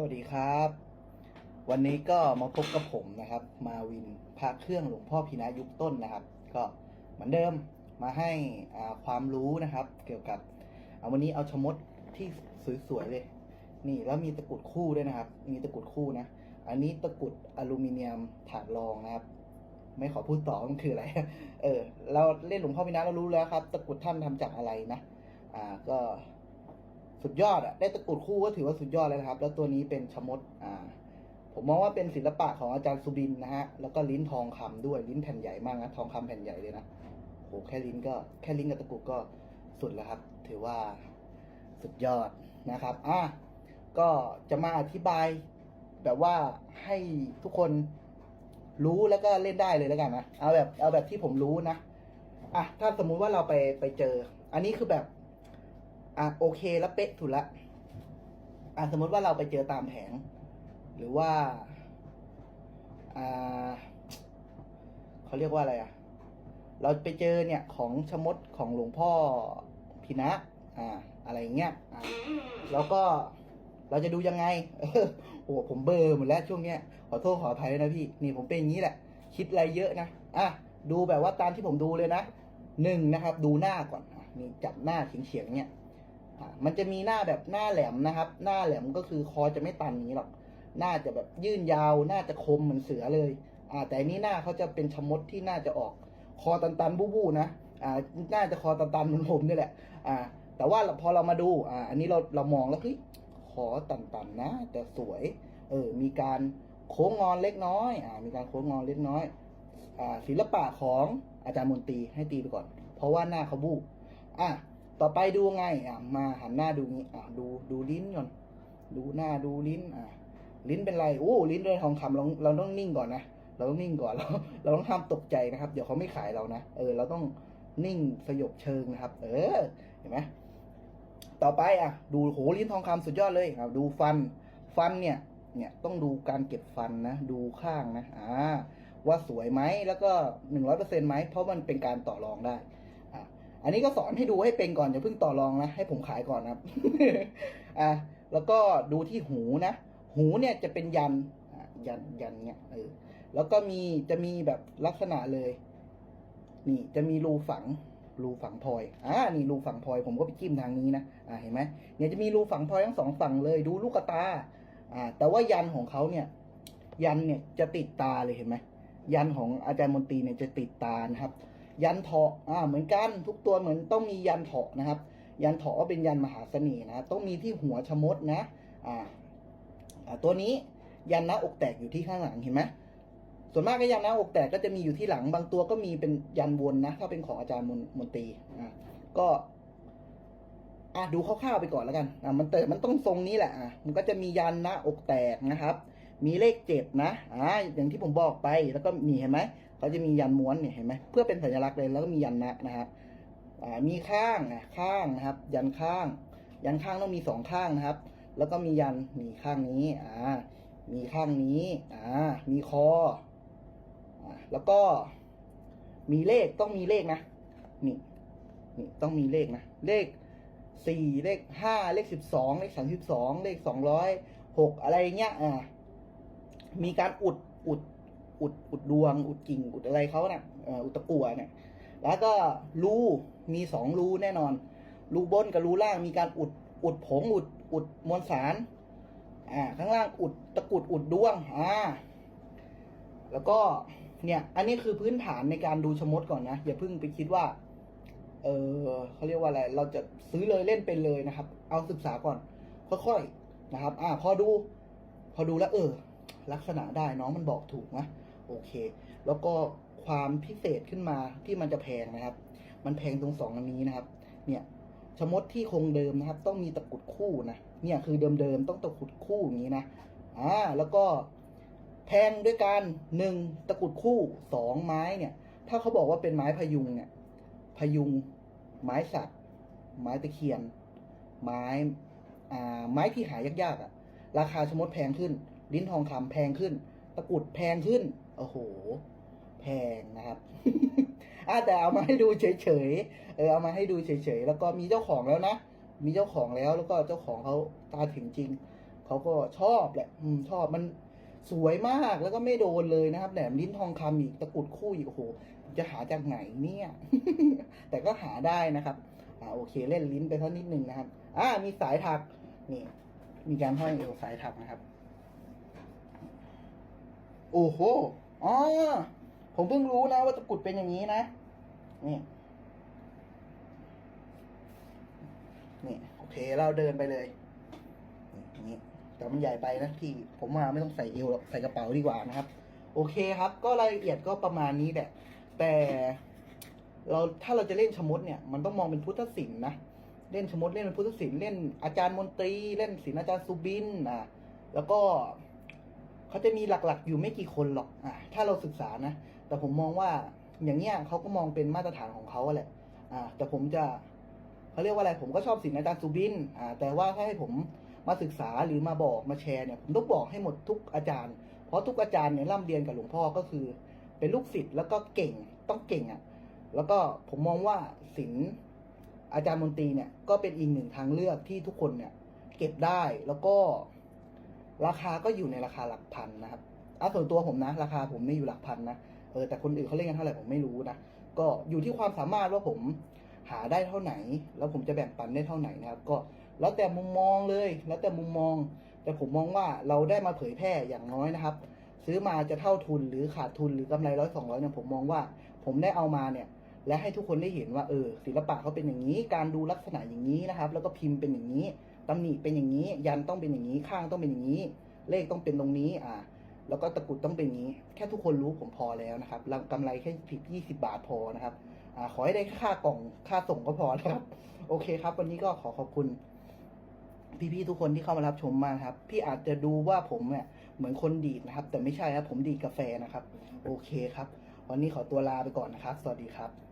สวัสดีครับ วันนี้ก็มาพบกับผมนะครับ มาวินพระเครื่องหลวงพ่อพินายุคต้นนะครับ ก็เหมือนเดิมมาให้ความรู้นะครับ เกี่ยวกับเอาวันนี้เอาชมดที่สวยๆเลย นี่แล้วมีตะกุดคู่ด้วยนะครับ มีตะกุดคู่นะ อันนี้ตะกุดอลูมิเนียมถาดรองนะครับ ไม่ขอพูดต่อมันคืออะไร เออ เราเล่นหลวงพ่อพินาเรารู้แล้วครับ ตะกุดท่านทำจากอะไรนะ อ่าก็ สุดยอดอะได้ตะกรุดคู่ก็ถือว่าสุดยอดแล้วนะครับ แล้วตัวนี้เป็นชมดอ่า ผมมองว่าเป็นศิลปะของอาจารย์สุบินนะฮะแล้วก็ลิ้นทองคำด้วยลิ้นแผ่นใหญ่มากนะทองคำแผ่นใหญ่เลยนะโหแค่ลิ้นก็แค่ลิ้นกับตะกรุดก็สุดแล้วครับ ถือว่าสุดยอดนะครับอะก็จะมาอธิบาย แบบว่าให้ทุกคนรู้แล้วก็เล่นได้เลยแล้วกันนะเอาแบบเอาแบบที่ผมรู้นะอะถ้าสมมุติว่าเราไปไปเจอ อันนี้คือแบบ อะโอเคแล้วเป๊ะถูกละอะสมมติว่าเราไปเจอตามแผง หรือว่าอ่าเขาเรียกว่าอะไรอะ เราไปเจอเนี่ยของชมดของหลวงพ่อพินะอ่าอะไรเงี้ยอ่าแล้วก็เราจะดูยังไงโอ้โหผมเบอร์หมดแล้วช่วงเนี้ยขอโทษขออภัยด้วยนะพี่ นี่ผมเป็นอย่างนี้แหละ คิดอะไรเยอะนะอะดูแบบว่าตามที่ผมดูเลยนะหนึ่งนะครับ ดูหน้าก่อนอะนี่จับหน้าเฉียงๆเนี่ย มันจะมีหน้าแบบหน้าแหลมนะครับ หน้าแหลมก็คือคอจะไม่ตันอย่างนี้หรอกหน้าจะแบบยื่นยาวหน้าจะคมเหมือนเสือเลยอ่าแต่นี้หน้าเขาจะเป็นชมดที่น่าจะออก คอตันๆบู้บู้นะอ่าน่าจะคอตันๆเหมือนผมนี่แหละอ่าแต่ว่าพอเรามาดูอ่าอันนี้เราเรามองแล้วเฮ้ยคอตันๆนะ แต่สวยเออมีการโค้งงอนเล็กน้อยอ่ามีการโค้งงอนเล็กน้อยอ่าศิลปะของอาจารย์มนตรีให้ตีไปก่อน เพราะว่าหน้าเขาบู้อะ ต่อไปดูไงอะมาหันหน้าดูงี้อะดูดูลิ้นก่อน ดูหน้าดูลิ้นอะลิ้นเป็นไรโอ้ลิ้นเป็นทองคำเราเราต้องนิ่งก่อนนะเราต้องนิ่งก่อนเราเราต้องห้ามตกใจนะครับ เดี๋ยวเขาไม่ขายเรานะเออ เราต้องนิ่งสยบเชิงนะครับ เออเห็นไหมต่อไปอะ ดูโหลิ้นทองคำสุดยอดเลยอะดูฟันฟันเนี่ย เนี่ยต้องดูการเก็บฟันนะดูข้างนะอ่าว่าสวยไหมแล้วก็หนึ่งร้อยเปอร์เซ็นต์ไหมเพราะมันเป็นการต่อรองได้ อันนี้ก็สอนให้ดูให้เป็นก่อนอย่าเพิ่งต่อรองนะให้ผมขายก่อนนะครับอะแล้วก็ดูที่หูนะ หูเนี่ยจะเป็นยันยันยันเนี่ยเออแล้วก็มีจะมีแบบลักษณะเลย นี่จะมีรูฝังรูฝังพลอยอ่านี่รูฝังพลอยผมก็ไปจิ้มทางนี้นะอ่าเห็นไหมเนี่ยจะมีรูฝังพลอยทั้งสองฝั่งเลยดูลูกตา อ่า แต่ว่ายันของเขาเนี่ย ยันเนี่ยจะติดตาเลยเห็นไหมยันของอาจารย์มนตรีเนี่ยจะติดตานะครับ ยันเถาะอ่าเหมือนกันทุกตัวเหมือนต้องมียันเถาะนะครับ ยันเถาะก็เป็นยันมหาเสน่ห์นะต้องมีที่หัวชะมดนะอ่าอ่าตัวนี้ยันหน้าอกแตกอยู่ที่ข้างหลังเห็นไหมส่วนมากก็ยันหน้าอกแตกก็จะมีอยู่ที่หลัง บางตัวก็มีเป็นยันวนนะ ถ้าเป็นของอาจารย์มนมนตรีอ่าก็อะดูคร่าวๆไปก่อนแล้วกันอะมันเติมันต้องทรงนี้แหละอะมันก็จะมียันหน้าอกแตกนะครับ มีเลขเจ็ดนะอ่าอย่างที่ผมบอกไปแล้วก็มีเห็นไหม เขาจะมียันม้วนเนี่ยเห็นไหมเพื่อเป็นสัญลักษณ์เลยแล้วก็มียันนะนะครับมีข้างนะข้างนะครับ ยันข้าง ยันข้างต้องมีสองข้างนะครับ แล้วก็มียันมีข้างนี้อ่ามีข้างนี้อ่ามีคออ่าแล้วก็มีเลขต้องมีเลขนะนี่นี่ต้องมีเลขนะ เลขสี่เลขห้าเลขสิบสองเลขสามสิบสองเลขสองร้อยหกอะไรเงี้ยอ่ามีการอุดอุด อุดอุดดวง อุดกิ่ง อุดอะไรเขาเนะ่ะเอ่ออุดตะกั่วเนี่ย แล้วก็รูมีสองรูแน่นอน รูบนกับรูล่างมีการอุดอุดผงอุดอุดมวลสาร อ่า ข้างล่างอุดตะกุดอุดดวง อ่า แล้วก็เนี่ย อันนี้คือพื้นฐานในการดูชมดก่อนนะ อย่าเพิ่งไปคิดว่า เออเขาเรียกว่าอะไร เราจะซื้อเลยเล่นเป็นเลยนะครับ เอาศึกษาก่อน ค่อยๆนะครับ อ่า พอดู พอดูแล้ว เออ ลักษณะได้น้องมันบอกถูกนะ โอเค แล้วก็ความพิเศษขึ้นมาที่มันจะแพงนะครับ มันแพงตรงสองอันนี้นะครับ เนี่ยชมดที่คงเดิมนะครับ ต้องมีตะกุดคู่นะเนี่ยคือเดิมๆต้องตะกุดคู่อย่างนี้นะอ่าแล้วก็แพงด้วยกันหนึ่งตะกุดคู่สองไม้เนี่ย ถ้าเขาบอกว่าเป็นไม้พยุงเนี่ย พยุง ไม้สักไม้ตะเคียน ไม้อ่าไม้ที่หายากๆอะ่ะ ราคาชมดแพงขึ้น ลิ้นทองคำแพงขึ้น ตะกุดแพงขึ้น โอ้โห แพงนะครับอะแต่เอามาให้ดูเฉยๆ เออเอามาให้ดูเฉยๆ แล้วก็มีเจ้าของแล้วนะ มีเจ้าของแล้ว แล้วก็เจ้าของเขาตาถึงจริง เขาก็ชอบแหละ อืม ชอบมันสวยมาก แล้วก็ไม่โดนเลยนะครับแหนมลิ้นทองคำอีก ตะกรุดคู่อีก โอ้โห จะหาจากไหนเนี่ย แต่ก็หาได้นะครับ อ่าโอเค เล่นลิ้นไปสักนิดหนึ่งนะครับ อ่า มีสายถัก นี่ มีการห้อยเอวสายถักนะครับ โอ้โห อ๋อ ผมเพิ่งรู้นะว่าตะกุดเป็นอย่างนี้นะ นี่ นี่ โอเค เราเดินไปเลย นี่ แต่มันใหญ่ไปนะพี่ ผมว่าไม่ต้องใส่เอวหรอก ใส่กระเป๋าดีกว่านะครับ โอเคครับ ก็รายละเอียดก็ประมาณนี้แหละ แต่เราถ้าเราจะเล่นชมดเนี่ย มันต้องมองเป็นพุทธศิลป์นะ เล่นชมดเล่นเป็นพุทธศิลป์เล่นอาจารย์มนตรี เล่นศิลป์อาจารย์สุบินอะแล้วก็ เขาจะมีหลักๆ อยู่ไม่กี่คนหรอกอะถ้าเราศึกษานะ แต่ผมมองว่าอย่างเงี้ยเขาก็มองเป็นมาตรฐานของเขาแหละอ่าแต่ผมจะเขาเรียกว่าอะไร ผมก็ชอบศิลป์อาจารย์สุบินอ่าแต่ว่าถ้าให้ผมมาศึกษาหรือมาบอกมาแชร์เนี่ยผมต้องบอกให้หมดทุกอาจารย์ เพราะทุกอาจารย์เนี่ยร่ำเรียนกับหลวงพ่อก็คือ เป็นลูกศิษย์แล้วก็เก่งต้องเก่งอะ่ะแล้วก็ผมมองว่าศิลป์อาจารย์มนตรีเนี่ยก็เป็นอีกหนึ่งทางเลือกที่ทุกคนเนี่ยเก็บได้แล้วก็ ราคาก็อยู่ในราคาหลักพันนะครับอะส่วนตัวผมนะ ราคาผมไม่อยู่หลักพันนะเออแต่คนอื่นเขาเล่นกันเท่าไหร่ผมไม่รู้นะก็อยู่ที่ความสามารถว่าผมหาได้เท่าไหน แล้วผมจะแบ่งปันได้เท่าไหนนะครับ ก็แล้วแต่มุมมองเลย แล้วแต่มุมมอง แต่ผมมองว่าเราได้มาเผยแพร่อย่างน้อยนะครับ ซื้อมาจะเท่าทุนหรือขาดทุนหรือกำไรร้อยสองร้อยเนี่ยผมมองว่า ผมได้เอามาเนี่ย และให้ทุกคนได้เห็นว่าเออศิลปะเขาเป็นอย่างนี้ การดูลักษณะอย่างนี้นะครับ แล้วก็พิมพ์เป็นอย่างนี้ ตำหนิเป็นอย่างนี้ ยันต้องเป็นอย่างนี้ ข้างต้องเป็นอย่างนี้ เลขต้องเป็นตรงนี้อ่าแล้วก็ตะกุดต้องเป็นอย่างนี้ แค่ทุกคนรู้ผมพอแล้วนะครับกำไรแค่ผิดยี่สิบาทพอนะครับอ่าขอให้ได้ค่ากล่องค่าส่งก็พอนะครับ โอเคครับ วันนี้ก็ขอขอบคุณ พี่ๆทุกคนที่เข้ามารับชมมาครับ พี่อาจจะดูว่าผมเนี่ยเหมือนคนดีดนะครับ แต่ไม่ใช่ครับผมดีดกาแฟนะครับ โอเคครับ วันนี้ขอตัวลาไปก่อนนะครับ สวัสดีครับ